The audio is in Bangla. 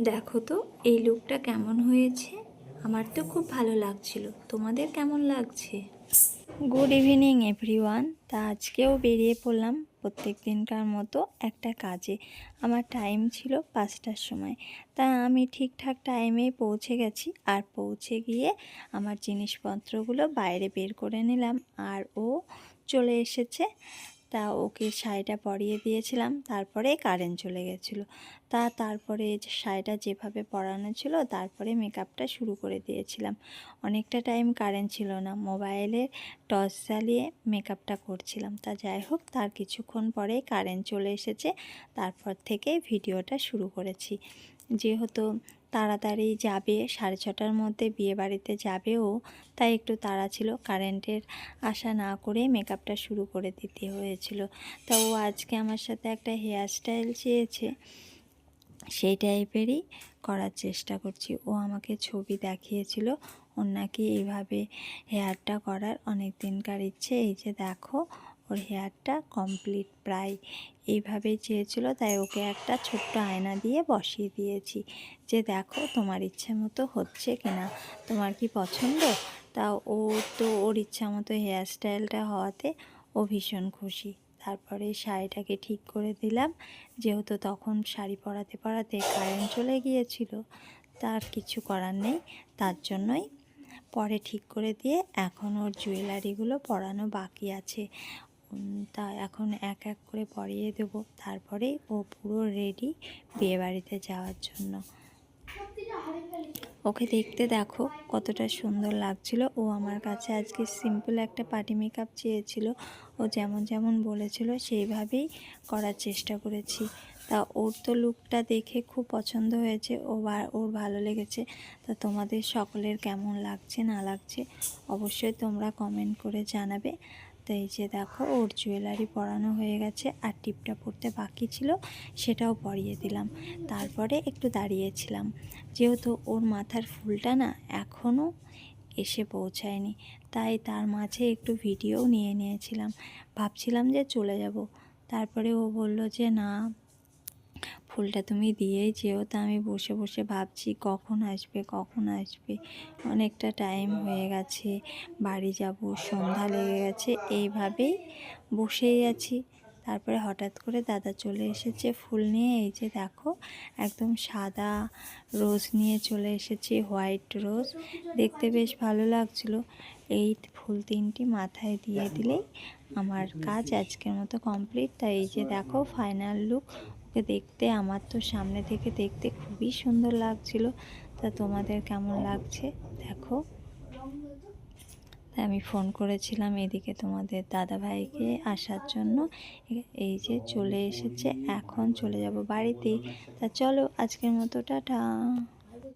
দেখো তো, এই লুকটা কেমন হয়েছে? আমার তো খুব ভালো লাগছিল। তোমাদের কেমন লাগছে? গুড ইভিনিং এভরিওয়ান তা আজকেও বেরিয়ে পড়লাম প্রত্যেক দিনকার মতো একটা কাজে। আমার টাইম ছিল পাঁচটার সময়। তা আমি ঠিকঠাক টাইমে পৌঁছে গেছি। আর পৌঁছে গিয়ে আমার জিনিসপত্রগুলো বাইরে বের করে নিলাম। আর ও চলে এসেছে। তা ওকে শাড়িটা পরিয়ে দিয়েছিলাম, তারপরে কারেন্ট চলে গেছিল। তা তারপরে শাড়িটা যেভাবে পরানো ছিল, তারপরে মেকআপটা শুরু করে দিয়েছিলাম। অনেকটা টাইম কারেন্ট ছিল না মোবাইলে টর্চ জ্বালিয়ে মেকআপটা করছিলাম। তা যাই হোক, তার কিছুক্ষণ পরেই কারেন্ট চলে এসেছে, তারপর থেকে ভিডিওটা শুরু করেছি। যেহেতু তাড়াতাড়ি যাবে, সাড়ে ছটার মধ্যে বিয়ে বাড়িতে যাবে ও তাই একটু তাড়া ছিল, কারেন্টের আশা না করে মেকআপটা শুরু করে দিতে হয়েছিল। তা ও আজকে আমার সাথে একটা হেয়ার স্টাইল চেয়েছে, সেই টাইপেরই করার চেষ্টা করছি। ও আমাকে ছবি দেখিয়েছিল, ওর নাকি এইভাবে হেয়ারটা করার অনেক দিনকার ইচ্ছে। এই যে দেখো ওর হেয়ারটা কমপ্লিট প্রায় এইভাবেই চেয়েছিল, তাই ওকে একটা ছোট্ট আয়না দিয়ে বসিয়ে দিয়েছি যে দেখো তোমার ইচ্ছে মতো হচ্ছে কিনা, তোমার কি পছন্দ? তা ও তো ওর ইচ্ছা মতো হেয়ার স্টাইলটা হওয়াতে ও ভীষণ খুশি। তারপরে শাড়িটাকে ঠিক করে দিলাম, যেহেতু তখন শাড়ি পরাতে পরাতে কারেন্ট চলে গিয়েছিল তার কিছু করার নেই, তার জন্যই পরে ঠিক করে দিয়ে এখন ওর জুয়েলারিগুলো পরানো বাকি আছে। তা এখন এক এক করে পরিয়ে দেব। তারপরে ও পুরো রেডি বিয়েবাড়িতে যাওয়ার জন্য। ওকে দেখতে দেখো কতটা সুন্দর লাগছিল। ও আমার কাছে আজকে সিম্পল একটা পার্টি মেকআপ চেয়েছিল। ও যেমন যেমন বলেছিল সেইভাবেই করার চেষ্টা করেছি। তা ওর তো লুকটা দেখে খুব পছন্দ হয়েছে। ও ওর ভালো লেগেছে। তা তোমাদের সকলের কেমন লাগছে, না লাগছে অবশ্যই তোমরা কমেন্ট করে জানাবে। তো এই যে দেখো, ওর জুয়েলারি পরানো হয়ে গেছে আর টিপটা পরতে বাকি ছিল, সেটাও পরিয়ে দিলাম। তারপরে একটু দাঁড়িয়েছিলাম। যেহেতু ওর মাথার ফুলটা না এখনও এসে পৌঁছায়নি, তাই তার মাঝে একটু ভিডিও নিয়ে নিয়েছিলাম। ভাবছিলাম যে চলে যাব। তারপরে ও বলল যে না ফুলটা তুমি দিয়েই যেও। তা আমি বসে বসে ভাবছি কখন আসবে কখন আসবে। অনেকটা টাইম হয়ে গেছে, বাড়ি যাব, সন্ধ্যা লেগে গেছে, এইভাবেই বসেই আছি। তারপরে হঠাৎ করে দাদা চলে এসেছে ফুল নিয়ে, এই যে দেখো, একদম সাদা রোজ নিয়ে চলে এসেছে হোয়াইট রোজ দেখতে বেশ ভালো লাগছিল। এই ফুল তিনটি মাথায় দিয়ে দিলেই আমার কাজ আজকের মতো কমপ্লিট তাই এই যে দেখো ফাইনাল লুক দেখতে, আমার তো সামনে থেকে দেখতে খুবই সুন্দর লাগছিল। তা তোমাদের কেমন লাগছে? দেখো। আমি ফোন করেছিলাম এদিকে তোমাদের দাদা ভাইকে আসার জন্য। এই যে চলে এসেছে, এখন চলে যাব বাড়িতে। তা চলো, আজকের মতো, টাটা।